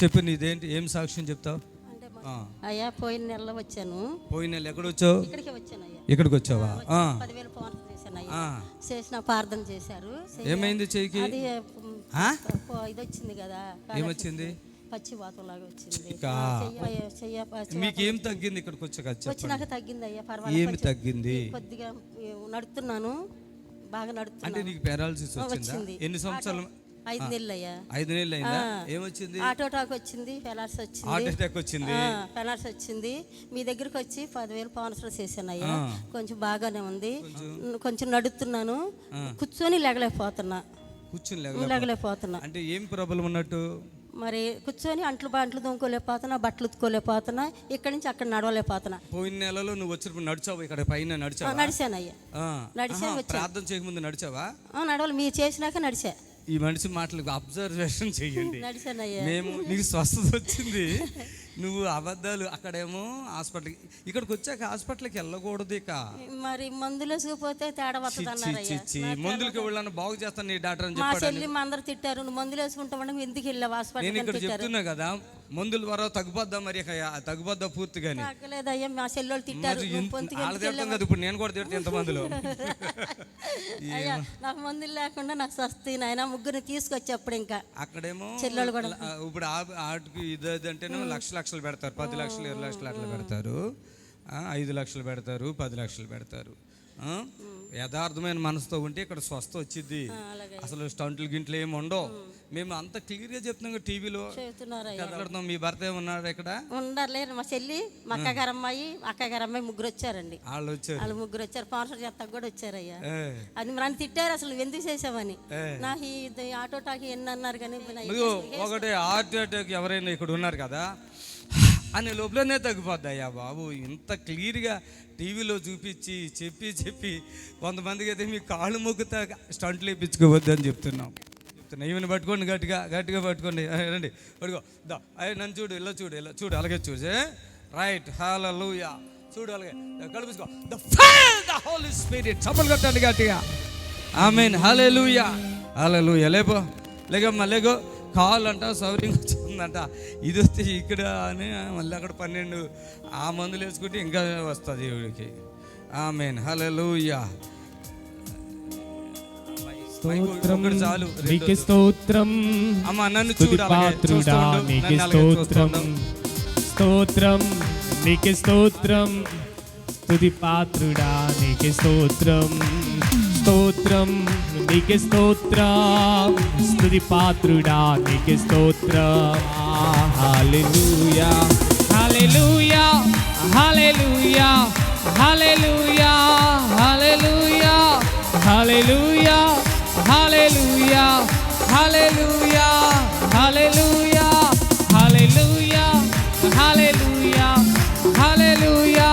చెప్పు నీదేంటి ఏం సాక్ష్యం చెప్తావు? అంటే అయ్యా పోయిన నెలలో వచ్చాను. పోయిన నెల ఎక్కడ వచ్చావు? ఇక్కడికి వచ్చాను అయ్యా. ఇక్కడికి వచ్చావా? పదివేలు ఫోన్ చేశాను అయ్యా. చేసిన ప్రార్థన చేశారు. ఏమైంది చెయ్యికి? అది ఇది వచ్చింది కదా. ఏమొచ్చింది? పచ్చి వాతం లాగా వచ్చింది మీకు ఏం తగ్గింది ఇక్కడికి వచ్చాక? వచ్చినాక తగ్గింది అయ్యా పర్వాలేదు. ఏమి తగ్గింది? కొద్దిగా ఏ, నడుస్తున్నాను బాగా అంటే నడుస్తున్నాను నీకు పారాలసిస్ వచ్చింది? ఎన్ని సంవత్సరాలు ఐదు నెలలు అయ్యా ఐదు నెలలు అయిందా ఏమొచ్చింది? ఆటో టాక్ వచ్చింది హార్ట్ వచ్చింది. అటాక్ వచ్చింది. ఫెలార్స్ వచ్చింది. మీ దగ్గరికి వచ్చి పదివేలు పౌన్స్లు చేశాను అయ్యా. కొంచెం బాగానే ఉంది. కొంచెం? నడుస్తున్నాను కూర్చొని లేగలేకపోతున్నా. కూర్చుని లేక లేగలేకపోతున్నా. అంటే ఏం ప్రాబ్లం ఉన్నట్టు? మరి కూర్చొని అంట్లు బాంట్లు దొంగలేకపోతున్నా బట్టలు ఉతుకోలేకపోతున్నా ఇక్కడి నుంచి అక్కడ నడవలేకపోతున్నా. పోయిన నెలలో నువ్వు వచ్చినప్పుడు నడిచావు? ఇక్కడ పైన నడిచావా? నడిచాను అయ్యా. నడిచాను. ప్రార్థన చేయకముందు నడిచావా? ఆ, నడవాలి. మీరు చేసినాక నడిచా. ఈ మనిషి మాటలకు అబ్జర్వేషన్ అయ్యా మేము నీకు స్వస్థత వచ్చింది. నువ్వు అబద్ధాలు అక్కడేమో హాస్పిటల్కి ఇక్కడికి వచ్చాక హాస్పిటల్కి వెళ్ళకూడదు ఇక. మరి మందులు వేసుకుపోతే తేడా వస్తుంది మందులకి వెళ్ళాను బాగు చేస్తాను నీ డాక్టర్ అని చెల్లి మా అందరు తిట్టారు నువ్వు మందులు వేసుకుంటామని ఎందుకు వెళ్ళావు నేను హాస్పిటల్ ఇక్కడ చెప్తున్నా కదా మందుల ద్వారా తగ్గిపోద్దా మరి తగ్గిపోద్దా పూర్తిగాని? తగ్గలేదయ్యా మా చెల్లెళ్ళు తిట్టారు వాళ్ళ తిడతాం కదా ఇప్పుడు నేను కూడా తిడతా ఇంతమందిలో అయ్యా నాకు మందులు లేకుండా నాకు సస్తీ నాయన ముగ్గురిని తీసుకొచ్చి అప్పుడు ఇంకా అక్కడేమో చెల్లెళ్ళు కూడా. ఇప్పుడు ఆటికి ఇది అది అంటేనేమో లక్ష లక్షలు పెడతారు. పది లక్షలు ఇరవై లక్షలు అట్లా పెడతారు. ఐదు లక్షలు పెడతారు పది లక్షలు పెడతారు? యథార్థమైన మనసుతో ఉంటే ఇక్కడ స్వస్థ వచ్చింది అసలు స్టంట్లు గింట్లు ఏమి ఉండవు. మేము అంత క్లియర్గా చెప్తున్నాం కదా టీవీలో. మాట్లాడుతున్నాం మీ భర్త ఏమన్నాడు ఇక్కడ? ఉండలేరు మా చెల్లి మా అక్కగారు అమ్మాయి అక్కగారు అమ్మాయి ముగ్గురు వచ్చారండి. వాళ్ళు వచ్చారు. వాళ్ళు ముగ్గురు వచ్చారు. పాన్సర్ చేస్తాకు కూడా వచ్చారయ్యా. అది నన్ను తిట్టారు అసలు ఎందుకు చేసావని. ఇది ఆటో టాకి ఎన్ని అన్నారు కానీ నా ఒకటి హార్ట్ అటాక్ ఎవరైనా ఇక్కడ ఉన్నారు కదా? అనే లోపలనే తగ్గిపోద్ది బాబు. ఇంత క్లియర్గా టీవీలో చూపించి చెప్పి చెప్పి కొంతమందికి అయితే మీ కాళ్ళు మొక్కుతా స్టంట్లు వేయించుకోవద్దు అని చెప్తున్నాం. చెప్తున్నా. ఈవెన్ పట్టుకోండి గట్టిగా గట్టిగా పట్టుకోండి. రండి పట్టుకో. దా అయ్యి నన్ను చూడు ఇలా చూడు ఇలా చూడు అలాగే చూసే రైట్ హల్లెలూయా. చూడు అలాగే. కల్పించుకో the fire the holy spirit. చప్పలు కొట్టండి గట్టిగా. ఆమెన్. హల్లెలూయా. లూయా లేపో. లేకమ్మా లేగో. కాల్ అంట సౌరింగ్ వచ్చిందంట ఇది వస్తే ఇక్కడ అని మళ్ళీ అక్కడ పన్నెండు ఆ మందులు వేసుకుంటే ఇంకా వస్తుంది ఈవిడికి. ఆమెన్. హల్లెలూయా. స్తోత్రం. చాలు నీకే. స్తోత్రం. అమ్మ నన్ను పాత్రుడా. నీకే స్తోత్రం. ఉండు. స్తోత్రం. నీకే స్తోత్రం. స్తుతి పాత్రుడా నీకే స్తోత్రం. స్తోత్రం నీకే స్తోత్రం స్తుతి పాత్రుడా నీకే స్తోత్రం హల్లెలూయా హల్లెలూయా హల్లెలూయా హల్లెలూయా హల్లెలూయా హల్లెలూయా హల్లెలూయా హల్లెలూయా హల్లెలూయా హల్లెలూయా హల్లెలూయా హల్లెలూయా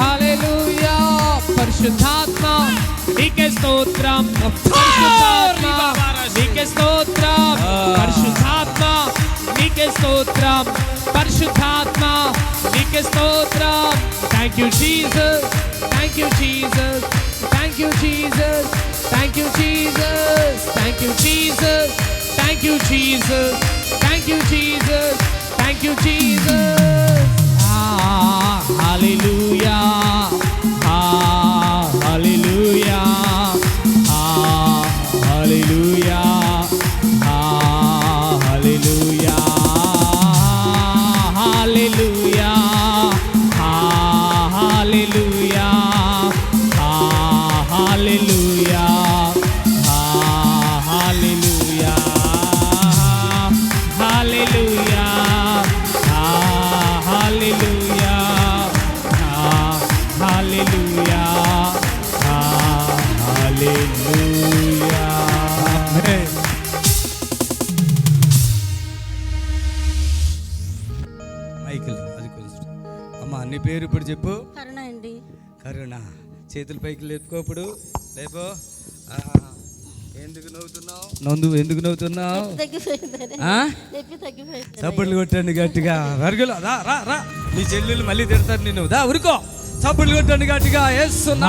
హల్లెలూయా పరిశుద్ధాత్మ నీకే స్తోత్రం పరిశుద్ధాత్మ నీకే స్తోత్రం పరిశుద్ధాత్మ నీకే స్తోత్రం పరిశుద్ధాత్మ నీకే స్తోత్రం thank you Jesus thank you Jesus thank you Jesus thank you Jesus thank you Jesus thank you Jesus thank you Jesus thank you Jesus hallelujah hallelujah Michael అది కొంచెం అమ్మ నీ పేరు ఇప్పుడు చెప్పు. కరుణ అండి. కరుణ. చేతుల పైకి లేపుకోప్పుడు లేపో. ఆ, ఎందుకు నవ్వుతున్నావు? నందు ఎందుకు నవ్వుతున్నావు? చప్పట్లు కొట్టండి గట్టిగా. వరుగులు రా రా రా. నీ చెల్లెలు మళ్ళీ తిడతారు నిన్ను. దా ఉరుకో. చప్పట్లు కొట్టండి గట్టిగా. వేస్తున్నా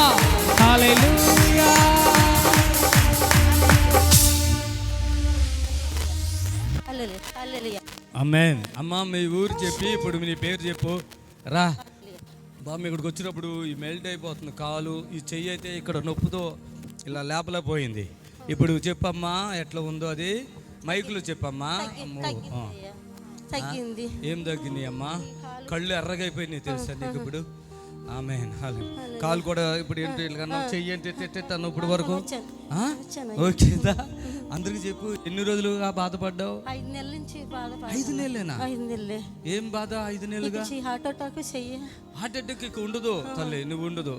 అమ్మేన్ అమ్మ మీ ఊరు చెప్పి ఇప్పుడు మీ పేరు చెప్పు. రా. బామ్మ ఇక్కడికి వచ్చినప్పుడు ఈ మెల్ట్ అయిపోతుంది కాలు. ఈ చెయ్యి అయితే ఇక్కడ నొప్పుతో ఇలా లేపలే పోయింది. ఇప్పుడు చెప్పమ్మా ఎట్లా ఉందో అది. మైకులో చెప్పమ్మా. అమ్మో ఏం తగ్గింది అమ్మా? కళ్ళు ఎర్రగైపోయినాయి తెలుసా నీకు ఇప్పుడు? ఆమె కాలు కూడా ఇప్పుడు ఏంటి ఇలాగన్నా చెయ్యి ఇప్పుడు వరకు. ఓకేదా అందరికి చెప్పు ఎన్ని రోజులుగా బాధపడ్డావు? ఐదు నెలల నుంచి ఐదు నెలలేనా? ఐదు నెలలే. ఏం బాధ ఐదు నెలలుగా? హార్ట్ అటాక్ చెయ్యి. హార్ట్ అటాక్ ఇక ఉండదు తల్లి నువ్వు ఉండదు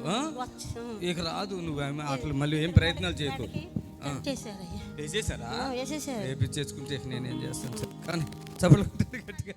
ఇక రాదు నువ్వు అట్లా మళ్ళీ ఏం ప్రయత్నాలు చేయకు. వేసేసారా? వేసేసారు. వేపించేసుకుంటే నేనేం చేస్తాను కానీ చప్పలు గట్టిగా.